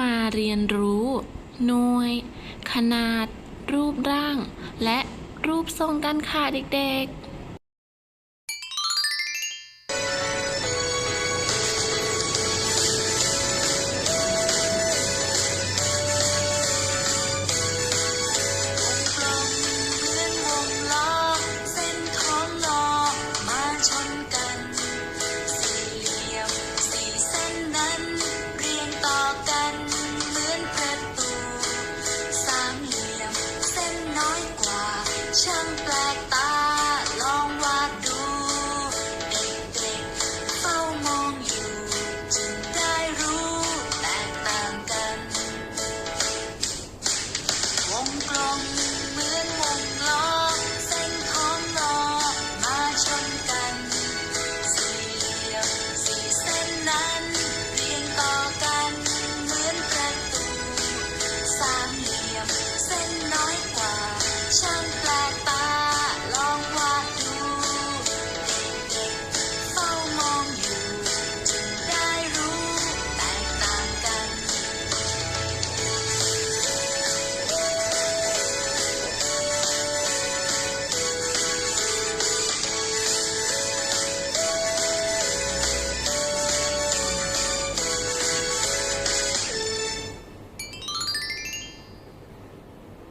มาเรียนรู้หน่วย ขนาด รูปร่าง และรูปทรงกันค่ะเด็กๆ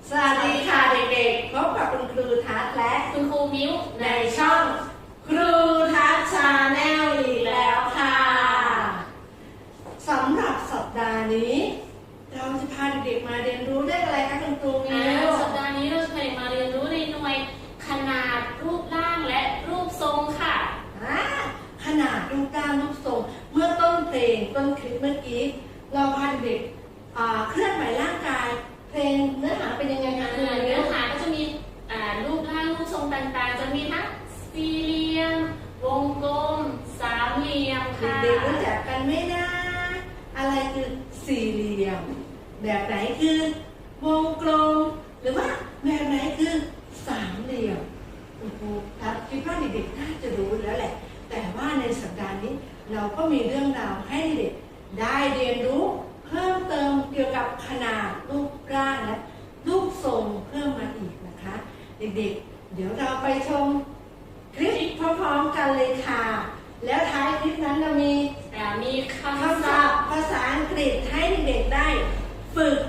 สวัสดีค่ะเด็กๆ พบกับคุณครูทัศน์และคุณครูมิ้วในช่องครูทัศน์ชาแนลอีกแล้วค่ะสำหรับสัปดาห์นี้ เราจะพาเด็กๆมาเรียนรู้เรื่องอะไรคะคุณครูอ่ามิวสัปดาห์นี้เราจะไปมาเรียนรู้ในหน่วยขนาดรูปร่างและรูปทรงค่ะอ่าขนาดรูปร่างรูปทรง เมื่อต้นเพลงต้นคลิปเมื่อกี้ เราพาเด็กๆอ่าเคลื่อนไหวร่างกาย เพลงเนื้อหาเป็นยังไงคะคุณมิเนื้อหาก็จะมีรูปร่างรูปทรงต่างๆ จะมีทั้งสี่เหลี่ยม วงกลม สามเหลี่ยมค่ะเด็กๆรู้จักกันไหมนะ อะไรคือสี่เหลี่ยม แบบไหนคือ วงกลม หรือว่าแบบไหนคือสามเหลี่ยมโอ้โหครับคิดว่าเด็กๆน่าจะรู้แล้วแหละ แต่ว่าในสัปดาห์นี้เราก็มีเรื่องราวให้เด็กได้เรียนรู้ เพิ่มเติมเกี่ยวกับขนาดรูปร่างและรูปทรงเพิ่มมาอีกนะคะ เด็กๆ เดี๋ยวเราไปชมคลิปพร้อมๆกันเลยค่ะ แล้วท้ายคลิปนั้นเรามีอ่ามีคำคำศัศัพพท์ท์ภาษาอังกฤษให้เด็กๆได้ฝึก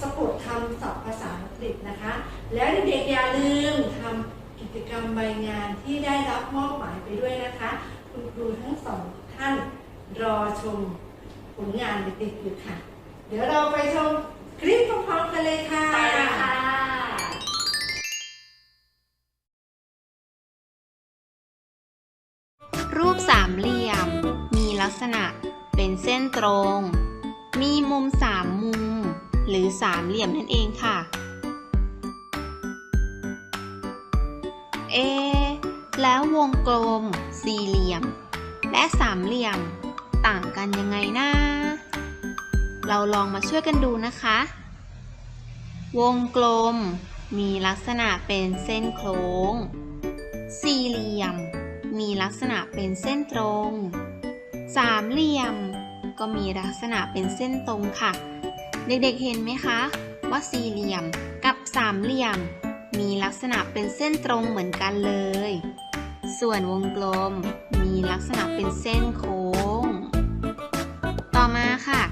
สะกดคำศัพท์ภาษาอังกฤษนะคะ แล้วเด็กๆอย่าลืมทำกิจกรรมใบงานที่ได้รับมอบหมายไปด้วยนะคะ คุณครูทั้งสองท่านรอชม ผลงานเด็กๆอยู่ค่ะ เดี๋ยวเราไปชมคลิปพร้อมๆกันเลยค่ะไปเลยค่ะรูปสามเหลี่ยม มีลักษณะเป็นเส้นตรง มีมุมสามมุม หรือสามเหลี่ยมนั่นเองค่ะ เอะแล้ววงกลม สี่เหลี่ยม และสามเหลี่ยม ต่างกันยังไงนะ เราลองมาช่วยกันดูนะคะ วงกลม มีลักษณะเป็นเส้นโค้ง สี่เหลี่ยม มีลักษณะเป็นเส้นตรง สามเหลี่ยม ก็มีลักษณะเป็นเส้นตรงค่ะ เด็กๆเห็นไหมคะ ว่าสี่เหลี่ยมกับสามเหลี่ยม มีลักษณะเป็นเส้นตรงเหมือนกันเลย ส่วนวงกลมมีลักษณะเป็นเส้นโค้ง ต่อมาค่ะ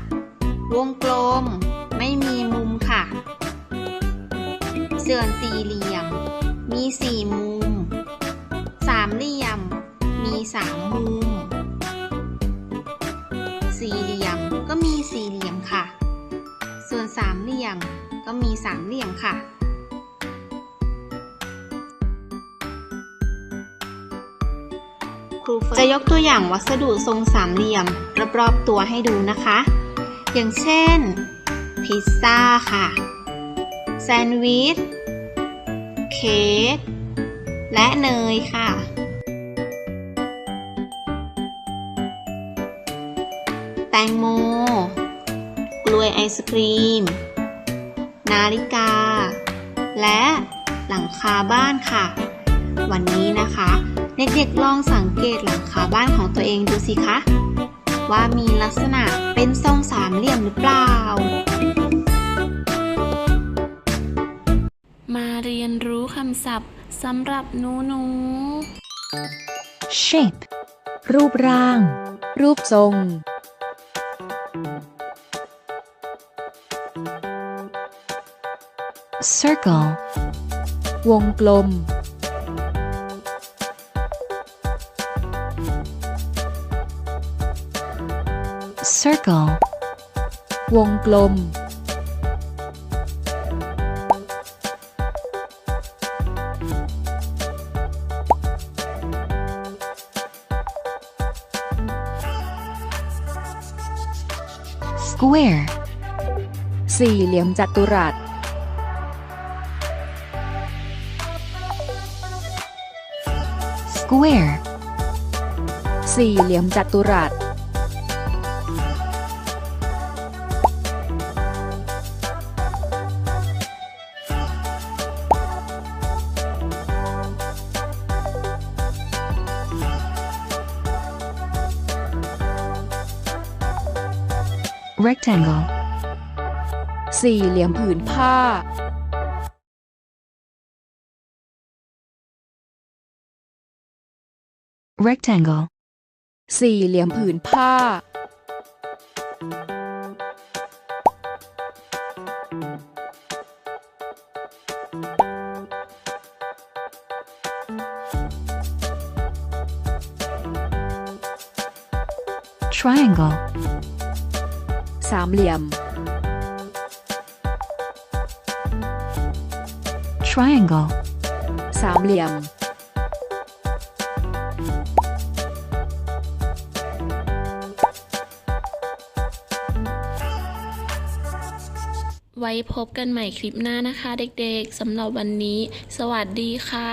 วงกลม ไม่มีมุมค่ะ ส่วนสี่เหลี่ยม มีสี่มุม สามเหลี่ยม มีสามมุม สี่เหลี่ยมก็มีสี่เหลี่ยมค่ะ ส่วนสามเหลี่ยมก็มีสามเหลี่ยมค่ะ รูเฟิร์จะยกตัวอย่างวัสดุทรงสามเหลี่ยมรอบๆตัวให้ดูนะคะ อย่างเช่น พิซซ่าค่ะ แซนด์วิช เค้ก และเนยค่ะ แตงโม กล้วยไอศครีม นาฬิกา และหลังคาบ้านค่ะ วันนี้นะคะ เด็กๆลองสังเกตหลังคาบ้านของตัวเองดูสิคะ ว่ามีลักษณะเป็นทรงสามเหลี่ยมหรือเปล่า มาเรียนรู้คำศัพท์สำหรับหนูหนู shape รูปร่าง รูปทรง circle วงกลม circle วงกลม square สี่เหลี่ยมจัตุรัส square สี่เหลี่ยมจัตุรัส rectangle สี่เหลี่ยมผืนผ้า rectangle สี่เหลี่ยมผืนผ้า triangle สามเหลี่ยม triangle สามเหลี่ยม ไว้พบกันใหม่คลิปหน้านะคะเด็กๆสำหรับวันนี้ สวัสดีค่ะ